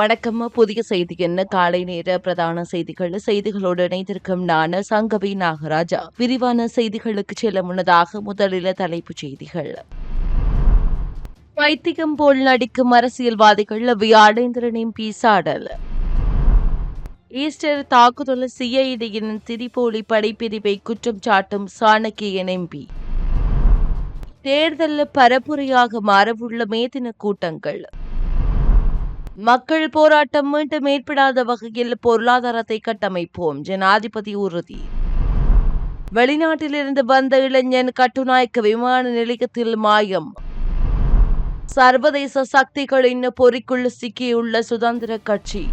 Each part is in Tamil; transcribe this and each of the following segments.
வணக்கம் புதிய செய்தி என்ன? காலை நேர பிரதான செய்திகள். செய்திகளோடு இணைந்திருக்கும் நான் சங்கவி நாகராஜா. விரிவான செய்திகளுக்கு செல்ல முன்னதாக முதலில் தலைப்புச் செய்திகள். வைத்தியம் போல் நடிக்கும் அரசியல்வாதிகள் வியாழேந்திரனின் பீசாடல். ஈஸ்டர் தாக்குதல் சிஐடியின் திரிபோலி படைப்பிரிவை குற்றம் சாட்டும் சாணக்கியன் எம்பி தேர்தல் பரப்புரையாக மாறவுள்ள மேதின கூட்டங்கள். மக்கள் போராட்டம் மீண்டும் ஏற்படாத வகையில் பொருளாதாரத்தை கட்டமைப்போம் ஜனாதிபதி உறுதி. வெளிநாட்டிலிருந்து வந்த இளைஞன் கட்டுநாயக்க விமான நிலையத்தில் மாயம். சர்வதேச சக்திகளின் பொறிக்குள் சிக்கியுள்ள சுதந்திர கட்சி.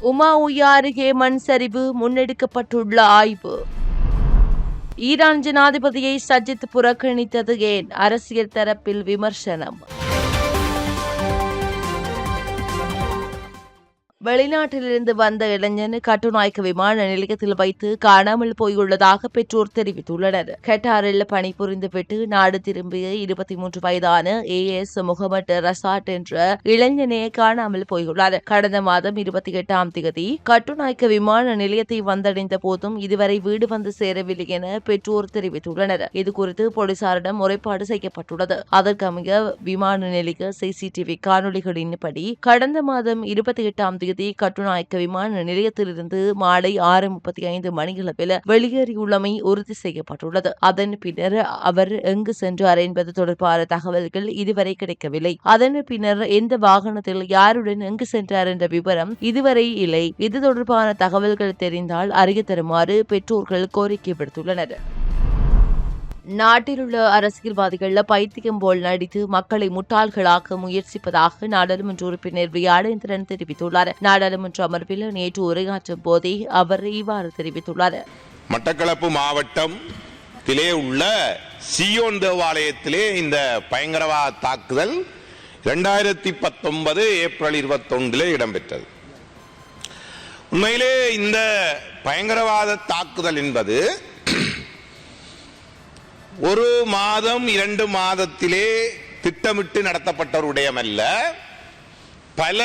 உமா உயா அருகே மண் சரிவு முன்னெடுக்கப்பட்டுள்ள ஆய்வு. ஈரான் ஜனாதிபதியை சஜித் புறக்கணித்தது ஏன்? அரசியல் தரப்பில் விமர்சனம். வெளிநாட்டிலிருந்து வந்த இளைஞன் கட்டுநாயக்க விமான நிலையத்தில் வைத்து காணாமல் போயுள்ளதாக பெற்றோர் தெரிவித்துள்ளனர். கட்டாரில் பணிபுரிந்துவிட்டு நாடு திரும்பிய இருபத்தி மூன்று வயதான ஏ. எஸ். முகமது ரசாட் என்ற இளைஞனே காணாமல் போயுள்ளார். கடந்த மாதம் இருபத்தி எட்டாம் தேதி கட்டுநாயக்க விமான நிலையத்தை வந்தடைந்த போதும் இதுவரை வீடு வந்து சேரவில்லை என பெற்றோர் தெரிவித்துள்ளனர். இதுகுறித்து போலீசாரிடம் முறைப்பாடு செய்யப்பட்டுள்ளது. அதற்கமைய விமான நிலைய சிசிடிவி காணொலிகளின்படி கடந்த மாதம் இருபத்தி எட்டாம் தேதி கட்டுநாயக்க விமான நிலையத்திலிருந்து மாலை ஆறு முப்பத்தி ஐந்து மணியளவில் வெளியேறியுள்ளமை உறுதி செய்யப்பட்டுள்ளது. அதன் பின்னர் அவர் எங்கு சென்றார் என்பது தொடர்பான தகவல்கள் இதுவரை கிடைக்கவில்லை. அதன் பின்னர் எந்த வாகனத்தில் யாருடன் எங்கு சென்றார் என்ற விவரம் இதுவரை இல்லை. இது தொடர்பான தகவல்கள் தெரிந்தால் அறிய தருமாறு பெற்றோர்கள் கோரிக்கை விடுத்துள்ளனர். நாட்டில் உள்ள அரசியல்வாதிகள் பைத்தியம் போல் நடித்து மக்களை முட்டாள்களாக்க முயற்சிப்பதாக நாடாளுமன்ற உறுப்பினர் வியாழேந்திரன் தெரிவித்துள்ளார். நாடாளுமன்ற அமர்வில் நேற்று உரையாற்றும் போதே அவர் இவ்வாறு தெரிவித்துள்ளார். மட்டக்களப்பு மாவட்டத்திலே உள்ள சியோன் தேவாலயத்திலே இந்த பயங்கரவாத தாக்குதல் இரண்டாயிரத்தி பத்தொன்பது ஏப்ரல் இருபத்தொன்றிலே இடம்பெற்றது. உண்மையிலே இந்த பயங்கரவாத தாக்குதல் என்பது ஒரு மாதம் இரண்டு மாதத்திலே திட்டமிட்டு நடத்தப்பட்ட ஒரு விடயமல்ல பல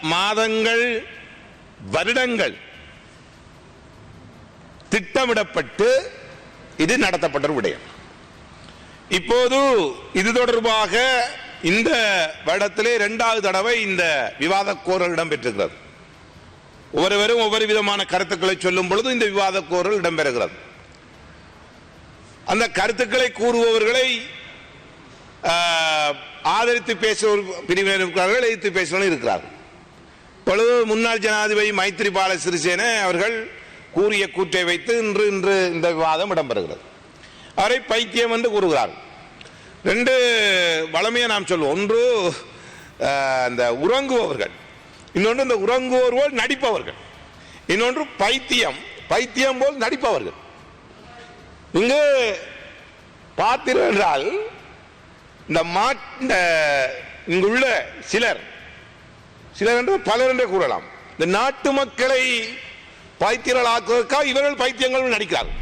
மாதங்கள் வருடங்கள் திட்டமிடப்பட்டு இது நடத்தப்பட்ட ஒரு விடயம் இப்போது இது தொடர்பாக இந்த வருடத்திலே இரண்டாவது தடவை இந்த விவாத கோரல் இடம்பெற்றிருக்கிறது. ஒவ்வொருவரும் ஒவ்வொரு விதமான கருத்துக்களை சொல்லும் பொழுது இந்த விவாத கோரல் இடம்பெறுகிறது. அந்த கருத்துக்களை கூறுபவர்களை ஆதரித்து பேசுவோர் பிரிவினர் இருக்கிறார்கள் எதிர்த்து பேசுவர்கள் இருக்கிறார்கள். இப்பொழுது முன்னாள் ஜனாதிபதி மைத்ரிபால சிறிசேன அவர்கள் கூறிய கூற்றை வைத்து இன்று இன்று இந்த விவாதம் இடம்பெறுகிறது. அவரை பைத்தியம் என்று கூறுகிறார்கள். ரெண்டு வளமையை நாம் சொல்லுவோம் ஒன்று இந்த உறங்குபவர்கள். இன்னொன்று இந்த உறங்குவோர் போல் நடிப்பவர்கள். இன்னொன்று பைத்தியம். பைத்தியம் போல் நடிப்பவர்கள். இங்கு பார்த்தீர்கள் என்றால் இந்த மா இந்த இங்குள்ள சிலர் சிலர் என்று பலர் என்றே கூறலாம். இந்த நாட்டு மக்களை பைத்தியர்களாக்குவதற்காக இவர்கள் பைத்தியங்கள் நடிக்கிறார்கள்.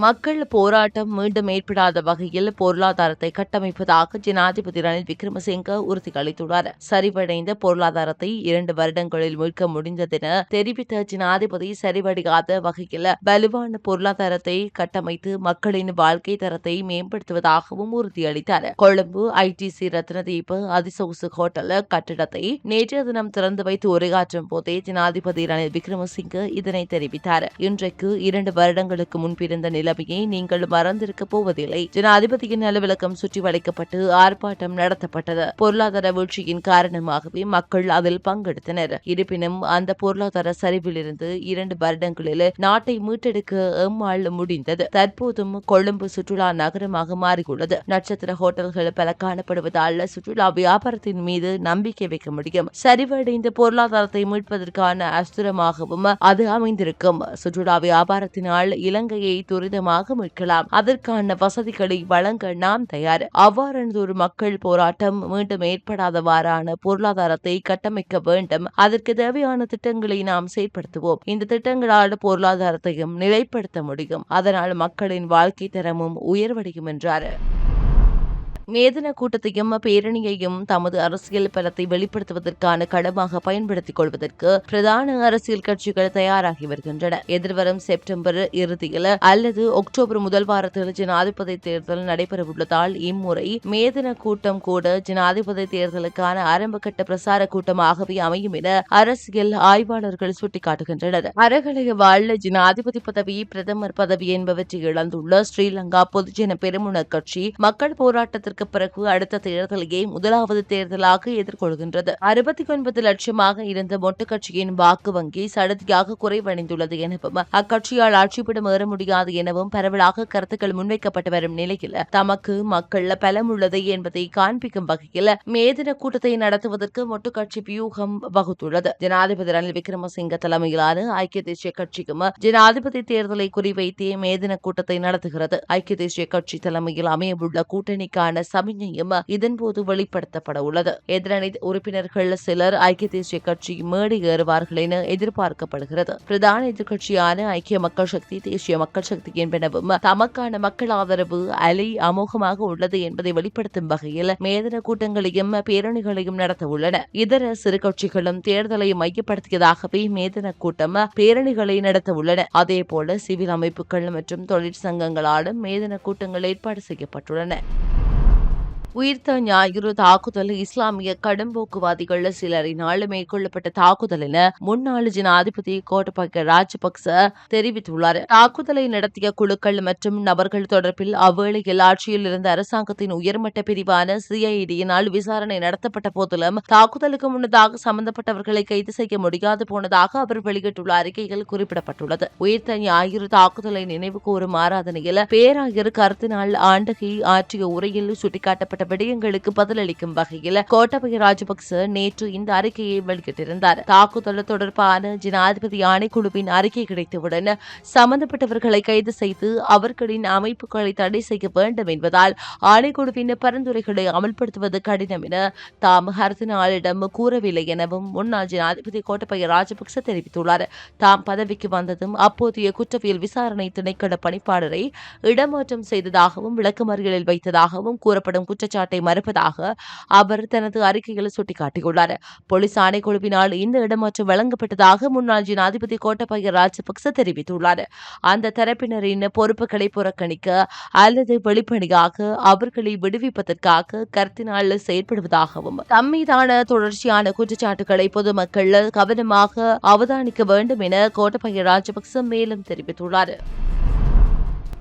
மக்கள் போராட்டம் மீண்டும் ஏற்படாத வகையில் பொருளாதாரத்தை கட்டமைப்பதாக ஜனாதிபதி ரணில் விக்ரமசிங்க உறுதி அளித்துள்ளார். சரிவடைந்த பொருளாதாரத்தை இரண்டு வருடங்களில் மீட்க முடிந்ததென தெரிவித்த ஜனாதிபதி சரிவடையாத வகையில் வலுவான பொருளாதாரத்தை கட்டமைத்து மக்களின் வாழ்க்கை தரத்தை மேம்படுத்துவதாகவும் உறுதியளித்தார். கொழும்பு ஐடிசி ரத்னதீப அதிசொகுசு ஹோட்டல் கட்டிடத்தை நேற்றைய தினம் திறந்து வைத்து உரையாற்றும் போதே ஜனாதிபதி ரணில் விக்ரமசிங்க இதனை தெரிவித்தார். இன்றைக்கு இரண்டு வருடங்களுக்கு முன்பிருந்த நிலைமையை நீங்கள் மறந்திருக்க போவதில்லை. ஜனாதிபதியின் அலுவலகம் சுற்றி வளைக்கப்பட்டு ஆர்ப்பாட்டம் நடத்தப்பட்டது. பொருளாதார வீழ்ச்சியின் காரணமாகவே மக்கள் அதில் பங்கெடுத்தனர். இருப்பினும் அந்த பொருளாதார சரிவிலிருந்து இரண்டு வருடங்களில் நாட்டை மீட்டெடுக்க எம்மாள் முடிந்தது. தற்போதும் கொழும்பு சுற்றுலா நகரமாக மாறியுள்ளது. நட்சத்திர ஹோட்டல்கள் பல காணப்படுவதால் சுற்றுலா வியாபாரத்தின் மீது நம்பிக்கை வைக்க முடியும். சரிவடைந்த பொருளாதாரத்தை மீட்பதற்கான அஸ்திரமாகவும் அது அமைந்திருக்கும். சுற்றுலா வியாபாரத்தினால் இலங்கையை துரிதமாக மீட்கலாம். அதற்கான வசதிகளை வழங்க நாம் தயார். அவ்வாறானதொரு மக்கள் போராட்டம் மீண்டும் ஏற்படாதவாறான பொருளாதாரத்தை கட்டமைக்க வேண்டும். அதற்கு தேவையான திட்டங்களை நாம் செயற்படுத்துவோம். இந்த திட்டங்களால் பொருளாதாரத்தையும் நிலைப்படுத்த முடியும். அதனால் மக்களின் வாழ்க்கை தரமும் உயர்வடையும் என்றார். மேதன கூட்டத்தையும் பேரணியையும் தமது அரசியல் பலத்தை வெளிப்படுத்துவதற்கான களமாக பயன்படுத்திக் கொள்வதற்கு பிரதான அரசியல் கட்சிகள் தயாராகி வருகின்றன. எதிர்வரும் செப்டம்பர் இறுதியில் அல்லது அக்டோபர் முதல் வாரத்தில் ஜனாதிபதி தேர்தல் நடைபெறவுள்ளதால் இம்முறை மேதன கூட்டம் கூட ஜனாதிபதி தேர்தலுக்கான ஆரம்பகட்ட பிரசார கூட்டமாகவே அமையும் என அரசியல் ஆய்வாளர்கள் சுட்டிக்காட்டுகின்றனர். அரகலைய வாழ் ஜனாதிபதி பதவி பிரதமர் பதவி என்பவற்றை இழந்துள்ள ஸ்ரீலங்கா பொதுஜன பெருமுன கட்சி மக்கள் காலத்திற்கு பிறகு அடுத்த தேர்தலையே முதலாவது தேர்தலாக எதிர்கொள்கின்றது? அறுபத்தி ஒன்பது லட்சமாக இருந்த மொட்டு கட்சியின் வாக்கு வங்கி சடதியாக குறைவடைந்துள்ளது எனவும் அக்கட்சியால் ஆட்சிப்பிடம் ஏற முடியாது எனவும் பரவலாக கருத்துக்கள் முன்வைக்கப்பட்டு வரும் நிலையில் தமக்கு மக்கள் பலம் உள்ளது என்பதை காண்பிக்கும் வகையில் மேதின கூட்டத்தை நடத்துவதற்கு மொட்டு கட்சி வியூகம் வகுத்துள்ளது. ஜனாதிபதி ரணில் விக்ரமசிங்க தலைமையிலான ஐக்கிய தேசிய கட்சிக்கும் ஜனாதிபதி தேர்தலை குறிவைத்தே மேதின கூட்டத்தை நடத்துகிறது. ஐக்கிய தேசிய கட்சி தலைமையில் அமையவுள்ள கூட்டணிக்கான சமிஞ்சையும் இதன்போது வெளிப்படுத்தப்பட உள்ளது எதிரணி உறுப்பினர்கள் சிலர் ஐக்கிய தேசிய கட்சி மேடை ஏறுவார்கள் என எதிர்பார்க்கப்படுகிறது. பிரதான எதிர்க்கட்சியான ஐக்கிய மக்கள் சக்தி தேசிய மக்கள் சக்தி என்பனவும் தமக்கான மக்கள் ஆதரவு அலை அமோகமாக உள்ளது என்பதை வெளிப்படுத்தும் வகையில் மேதன கூட்டங்களையும் பேரணிகளையும் நடத்த உள்ளன இதர சிறு கட்சிகளும் தேர்தலை மையப்படுத்தியதாகவே மேதன கூட்டம் பேரணிகளை நடத்த உள்ளன அதேபோல சிவில் அமைப்புகள் மற்றும் தொழிற்சங்கங்களாலும் மேதன கூட்டங்கள் ஏற்பாடு செய்யப்பட்டுள்ளன. உயிர்த்த ஞாயிறு தாக்குதல் இஸ்லாமிய கடும்போக்குவாதிகள் சிலரினால் மேற்கொள்ளப்பட்ட தாக்குதல் என முன்னாள் ஜனாதிபதி கோட்டபாய ராஜபக்ச தெரிவித்துள்ளார். தாக்குதலை நடத்திய குழுக்கள் மற்றும் நபர்கள் தொடர்பில் அவ்வேளையில் ஆட்சியில் இருந்த அரசாங்கத்தின் உயர்மட்ட பிரிவான சிஐடியினால் விசாரணை நடத்தப்பட்ட போதிலும் தாக்குதலுக்கு முன்னதாக சம்பந்தப்பட்டவர்களை கைது செய்ய முடியாது போனதாக அவர் வெளியிட்டுள்ள அறிக்கையில் குறிப்பிடப்பட்டுள்ளது. உயிர்த்த ஞாயிறு தாக்குதலை நினைவு கூறும் ஆராதனையில் பேராயர் கருத்தினால் ஆண்டகை ஆற்றிய உரையில் சுட்டிக்காட்டப்பட்ட உள்ளிட்ட விடயங்களுக்கு பதிலளிக்கும் வகையில் கோட்டபய ராஜபக்ச நேற்று இந்த அறிக்கையை வெளியிட்டிருந்தார். தாக்குதல் தொடர்பான ஜனாதிபதி ஆணைக்குழுவின் அறிக்கை கிடைத்தவுடன் சம்பந்தப்பட்டவர்களை கைது செய்து அவர்களின் அமைப்புகளை தடை செய்ய வேண்டும் என்பதால் ஆணைக்குழுவின் பரிந்துரைகளை அமல்படுத்துவது கடினம் என தாம் ஹர்தினாலிடம் கூறவில்லை எனவும் முன்னாள் ஜனாதிபதி கோட்டபய ராஜபக்ச தெரிவித்துள்ளார். தாம் பதவிக்கு வந்ததும் அப்போதைய குற்றவியல் விசாரணை திணைக்கள பணிப்பாளரை இடமாற்றம் செய்ததாகவும் விளக்கமறியலில் வைத்ததாகவும் கூறப்படும் குற்ற குற்றச்சாட்டை மறுப்பதாக அவர் தனது அறிக்கையில் சுட்டிக்காட்டியுள்ளார். போலீஸ் ஆணைக்குழுவினால் இந்த இடமாற்றம் வழங்கப்பட்டதாக முன்னாள் ஜனாதிபதி கோட்டபய ராஜபக்ச தெரிவித்துள்ளார். அந்த தரப்பினரின் பொறுப்புகளை புறக்கணிக்க அல்லது வெளிப்படையாக அவர்களை விடுவிப்பதற்காக கருத்தினால் செயற்படுவதாகவும் தம்மீதான தொடர்ச்சியான குற்றச்சாட்டுகளை பொதுமக்கள் கவனமாக அவதானிக்க வேண்டும் என கோட்டபய ராஜபக்ச மேலும் தெரிவித்துள்ளார்.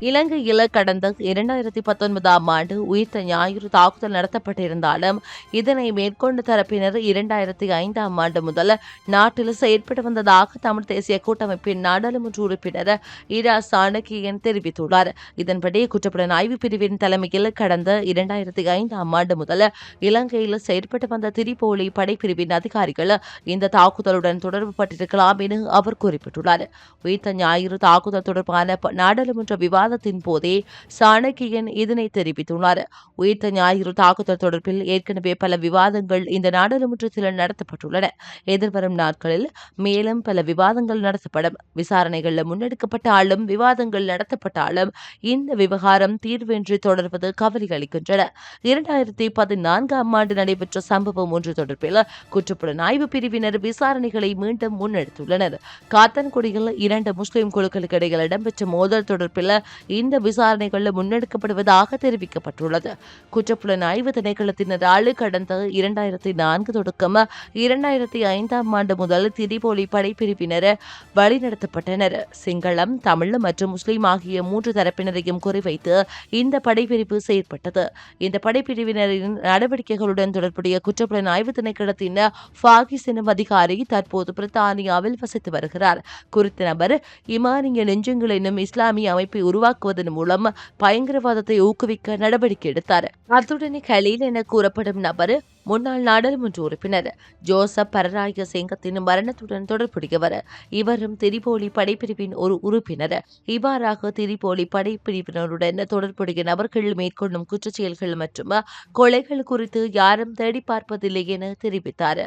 இலங்கையில் கடந்த இரண்டாயிரத்தி பத்தொன்பதாம் ஆண்டு உயிர்த்த ஞாயிறு தாக்குதல் நடத்தப்பட்டிருந்தாலும் இதனை மேற்கொண்ட தரப்பினர் இரண்டாயிரத்தி ஐந்தாம் ஆண்டு முதல் நாட்டில் செயற்பட்டு வந்ததாக தமிழ் தேசிய கூட்டமைப்பின் நாடாளுமன்ற உறுப்பினர் இரா சாணக்கியன் தெரிவித்துள்ளார். இதன்படி குற்றப்புலனாய்வு பிரிவின் தலைமையில் கடந்த இரண்டாயிரத்தி ஐந்தாம் ஆண்டு முதல் இலங்கையில் செயற்பட்டு வந்த திரிபோலி படைப்பிரிவின் அதிகாரிகள் இந்த தாக்குதலுடன் தொடர்பு பட்டிருக்கலாம் என அவர் குறிப்பிட்டுள்ளார். உயிர்த்த ஞாயிறு தாக்குதல் தொடர்பான நாடாளுமன்ற விவாத விவாதத்தின் போதே சாணக்கியன் இதனை தெரிவித்துள்ளார். உயிர்த்த ஞாயிறு தாக்குதல் தொடர்பில் ஏற்கனவே பல விவாதங்கள் இந்த நாடாளுமன்றத்தில் நடத்தப்பட்டுள்ளன. எதிர்வரும் நாட்களில் மேலும் பல விவாதங்கள் நடத்தப்படும். விசாரணைகள் முன்னெடுக்கப்பட்டாலும் விவாதங்கள் நடத்தப்பட்டாலும் இந்த விவகாரம் தீர்வின்றி தொடர்வது கவலை அளிக்கின்றன. இரண்டாயிரத்தி பதினான்காம் ஆண்டு நடைபெற்ற சம்பவம் ஒன்று தொடர்பில் குற்றப்புலனாய்வு பிரிவினர் விசாரணைகளை மீண்டும் முன்னெடுத்துள்ளனர். காத்தன்குடியில் இரண்டு முஸ்லிம் குழுக்களுக்கு இடையில் இடம்பெற்ற மோதல் தொடர்பில் இந்த விசாரணைகள் முன்னெடுக்கப்படுவதாக தெரிவிக்கப்பட்டுள்ளது. குற்றப்புலனாய்வு திணைக்களத்தினரால் கடந்த இரண்டாயிரத்தி நான்கு தொடக்கம் இரண்டாயிரத்தி ஐந்தாம் ஆண்டு முதல் திரிபோலி படைப்பிரிவினர் வழிநடத்தப்பட்டனர். சிங்களம் தமிழ் மற்றும் முஸ்லிம் ஆகிய மூன்று தரப்பினரையும் குறிவைத்து இந்த படைப்பிரிவு செயற்பட்டது. இந்த படைப்பிரிவினரின் நடவடிக்கைகளுடன் தொடர்புடைய குற்றப்புலனாய்வு திணைக்களத்தின் ஃபாகிஸ் எனும் அதிகாரி தற்போது பிரித்தானியாவில் வசித்து வருகிறார். குறித்த நபர் இமானிய நெஞ்சங்கள் என்னும் இஸ்லாமிய அமைப்பை உருவாக்குவதன் மூலம் பயங்கரவாதத்தை ஊக்குவிக்க நடவடிக்கை எடுத்தார். அத்துடன் கலீல் என கூறப்படும் நபர் முன்னாள் நாடாளுமன்ற உறுப்பினர் ஜோசப் பரராய சிங்கத்தின் மரணத்துடன் தொடர்புடையவர். இவரும் திரிபோலி படைப்பிரிவின் ஒரு உறுப்பினர். இவ்வாறாக திரிபோலி படைப்பிரிவினருடன் தொடர்புடைய நபர்கள் மேற்கொள்ளும் குற்றச்செயல்கள் மற்றும் கொலைகள் குறித்து யாரும் தேடி பார்ப்பதில்லை என தெரிவித்தார்.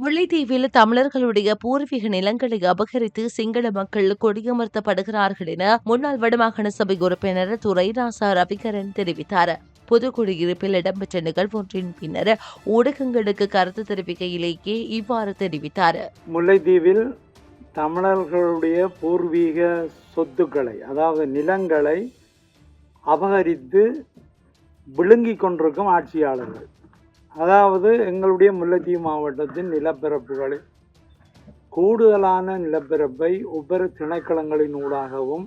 முல்லைத்தீவில் தமிழர்களுடைய பூர்வீக நிலங்களை அபகரித்து சிங்கள மக்கள் கொடியமர்த்தப்படுகிறார்கள் என முன்னாள் வடமாகாண சபை உறுப்பினர் துரைராசா ரவிகரன் தெரிவித்தார். புதுக்குடியிருப்பில் இடம்பெற்ற நிகழ்வொன்றின் பின்னர் ஊடகங்களுக்கு கருத்து தெரிவிக்கையிலேயே இவ்வாறு தெரிவித்தார். முல்லைத்தீவில் தமிழர்களுடைய பூர்வீக சொத்துக்களை அதாவது நிலங்களை அபகரித்து விழுங்கிக் கொண்டிருக்கும் ஆட்சியாளர்கள். அதாவது எங்களுடைய முல்லைத்தீவு மாவட்டத்தின் நிலப்பரப்புகளில் கூடுதலான நிலப்பரப்பை ஒவ்வொரு திணைக்களங்களின் ஊடாகவும்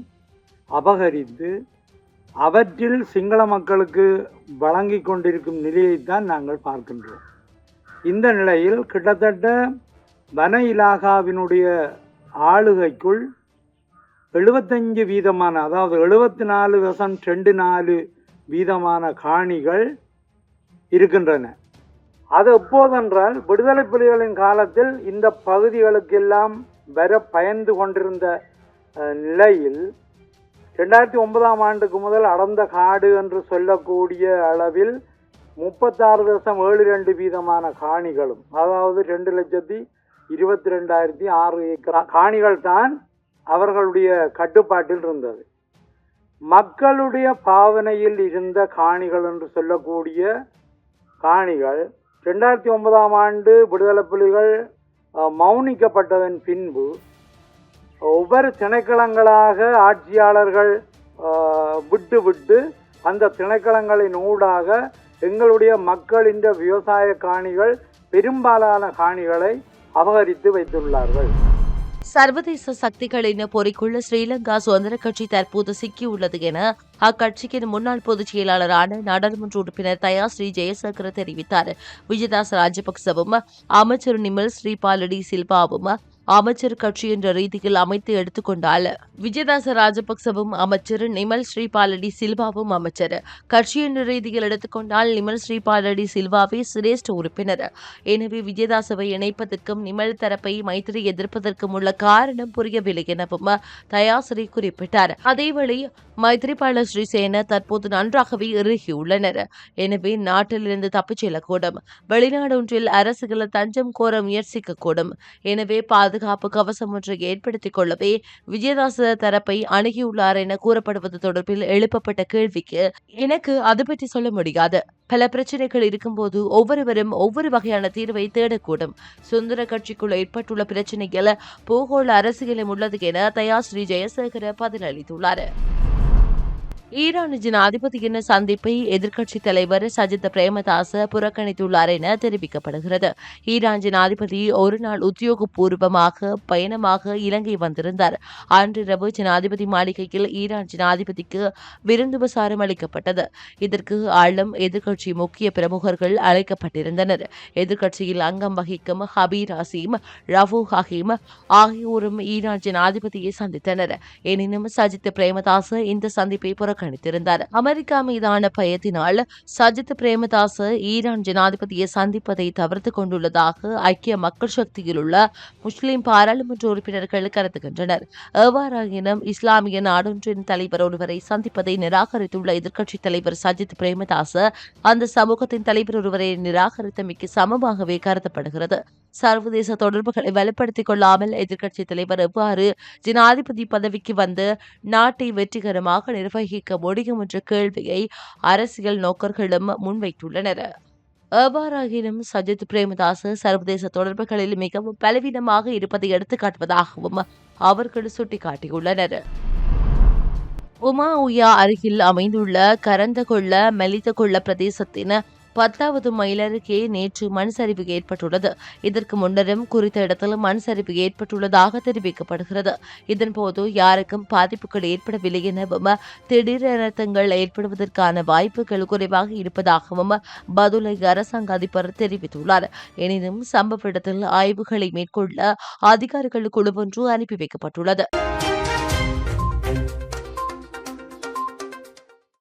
அபகரித்து அவற்றில் சிங்கள மக்களுக்கு வழங்கி கொண்டிருக்கும் நிலையைத்தான் நாங்கள் பார்க்கின்றோம். இந்த நிலையில் கிட்டத்தட்ட வன இலாகாவினுடைய ஆளுகைக்குள் எழுபத்தஞ்சு வீதமான அதாவது எழுபத்தி நாலு தசம் ரெண்டு நாலு வீதமான காணிகள் இருக்கின்றன. அது எப்போதென்றால் விடுதலை புலிகளின் காலத்தில் இந்த பகுதிகளுக்கெல்லாம் வர பயந்து கொண்டிருந்த நிலையில் ரெண்டாயிரத்தி ஒன்பதாம் ஆண்டுக்கு முதல் அடர்ந்த காடு என்று சொல்லக்கூடிய அளவில் முப்பத்தாறு தசம் ஏழு ரெண்டு வீதமான காணிகளும் அதாவது ரெண்டு லட்சத்தி இருபத்தி ரெண்டாயிரத்தி ஆறு ஏக்கர் காணிகள் தான் அவர்களுடைய கட்டுப்பாட்டில் இருந்தது. மக்களுடைய பாவனையில் இருந்த காணிகள் என்று சொல்லக்கூடிய காணிகள் ரெண்டாயிரத்தி ஒன்பதாம் ஆண்டு விடுதலை புலிகள் மௌனிக்கப்பட்டதன் பின்பு ஒவ்வொரு திணைக்களங்களாக ஆட்சியாளர்கள் விட்டு விட்டு அந்த திணைக்களங்களின் ஊடாக எங்களுடைய மக்களின் விவசாய காணிகள் பெரும்பாலான காணிகளை அபகரித்து வைத்துள்ளார்கள். சர்வதேச சக்திகளின் பொறிக்குள்ள ஸ்ரீலங்கா சுதந்திர கட்சி தற்போது சிக்கியுள்ளது என அக்கட்சியின் முன்னாள் பொதுச் செயலாளரான நாடாளுமன்ற உறுப்பினர் தயா ஸ்ரீ ஜெயசங்கர் தெரிவித்தார். விஜயதாஸ் ராஜபக்சவும் அமைச்சர் நிமல் ஸ்ரீபாலடி சில்பாவும் அமைச்சர் கட்சி என்ற ரீதியில் அமைத்து எடுத்துக்கொண்டால் விஜயதாச ராஜபக்சவும் அமைச்சர் நிமல் ஸ்ரீபாலடி சில்வாவும் அமைச்சர். கட்சி என்ற ரீதியில் எடுத்துக்கொண்டால் நிமல் ஸ்ரீபாலடி சில்வாவே சிரேஷ்ட உறுப்பினர். எனவே விஜயதாசவை இணைப்பதற்கும் நிமல் தரப்பை மைத்திரி எதிர்ப்பதற்கும் உள்ள காரணம் புரியவில்லை எனவும் தயாசிரி குறிப்பிட்டார். அதேவேளை மைத்ரிபால ஸ்ரீசேன தற்போது நன்றாகவே இறுகியுள்ளனர். எனவே நாட்டிலிருந்து தப்பிச் செல்லக்கூடும். வெளிநாடொன்றில் அரசுகள் தஞ்சம் கோர முயற்சிக்கக்கூடும். எனவே பாதுகாப்பு கவசம் ஒன்றை ஏற்படுத்திக் கொள்ளவே விஜயதாச தரப்பை அணுகியுள்ளார் என கூறப்படுவது தொடர்பில் எழுப்பப்பட்ட கேள்விக்கு எனக்கு அது பற்றி சொல்ல முடியாது. பல பிரச்சனைகள் இருக்கும்போது ஒவ்வொருவரும் ஒவ்வொரு வகையான தீர்வை தேடக்கூடும். சுந்தர கட்சிக்குள் ஏற்பட்டுள்ள பிரச்சனைகள் பூகோள அரசியலும் உள்ளது என தயா ஸ்ரீ ஜெயசேகர பதிலளித்துள்ளார். ஈரான் ஜனாதிபதியின் சந்திப்பை எதிர்க்கட்சித் தலைவர் சஜித் பிரேமதாச புறக்கணித்துள்ளார் என தெரிவிக்கப்படுகிறது. ஈரான் ஜனாதிபதி ஒரு நாள் உத்தியோகபூர்வமாக பயணமாக இலங்கை வந்திருந்தார். அன்றிரவு ஜனாதிபதி மாளிகையில் ஈரான் ஜனாதிபதிக்கு விருந்து விசாரம் அளிக்கப்பட்டது. இதற்கு ஆளும் எதிர்க்கட்சி முக்கிய பிரமுகர்கள் அழைக்கப்பட்டிருந்தனர். எதிர்க்கட்சியில் அங்கம் வகிக்கும் ஹபீர் அசீம் ரஃபு ஹகீம் ஆகியோரும் ஈரான் ஜனாதிபதியை சந்தித்தனர். எனினும் சஜித் பிரேமதாச இந்த சந்திப்பை புறக்கணித்திருந்தார் அமெரிக்கா மீதான பயத்தினால் சஜித் பிரேமதாச ஈரான் ஜனாதிபதியை சந்திப்பதை தவிர்த்து கொண்டுள்ளதாக ஐக்கிய மக்கள் சக்தியில் உள்ள முஸ்லிம் பாராளுமன்ற உறுப்பினர்கள் கருதுகின்றனர். எவ்வாறாயினும் இஸ்லாமிய நாடொன்றின் தலைவர் ஒருவரை சந்திப்பதை நிராகரித்துள்ள எதிர்க்கட்சித் தலைவர் சஜித் பிரேமதாச அந்த சமூகத்தின் தலைவர் ஒருவரை நிராகரித்தமைக்கு சமமாகவே கருதப்படுகிறது. சர்வதேச தொடர்புகளை வலுப்படுத்திக் கொள்ளாமல் எதிர்க்கட்சித் தலைவர் எவ்வாறு ஜனாதிபதி பதவிக்கு வந்து நாட்டை வெற்றிகரமாக நிர்வகிக்க முடியும் என்ற கேள்வியை அரசியல் நோக்கர்களும் முன்வைத்துள்ளனர். எவ்வாறாகினும் சஜித் பிரேமதாஸ் சர்வதேச தொடர்புகளில் மிகவும் பலவீனமாக இருப்பதை எடுத்துக்காட்டுவதாகவும் அவர்கள் சுட்டிக்காட்டியுள்ளனர். உமா உயா அருகில் அமைந்துள்ள கரந்தகொள்ள மெலிதகொள்ள பிரதேசத்தின் பத்தாவது மைல் நேற்று மண் சரிவு ஏற்பட்டுள்ளது. இதற்கு முன்னரும் குறித்த இடத்தில் மண் சரிவு ஏற்பட்டுள்ளதாக தெரிவிக்கப்படுகிறது. இதன்போது யாருக்கும் பாதிப்புகள் ஏற்படவில்லை எனவும் திடீர் அனர்த்தங்கள் ஏற்படுவதற்கான வாய்ப்புகள் குறைவாக இருப்பதாகவும் பதுளை அரசாங்க அதிபர் தெரிவித்துள்ளார். எனினும் சம்பவ இடத்தில் ஆய்வுகளை மேற்கொள்ள அதிகாரிகள் குழு ஒன்று அனுப்பி வைக்கப்பட்டுள்ளது.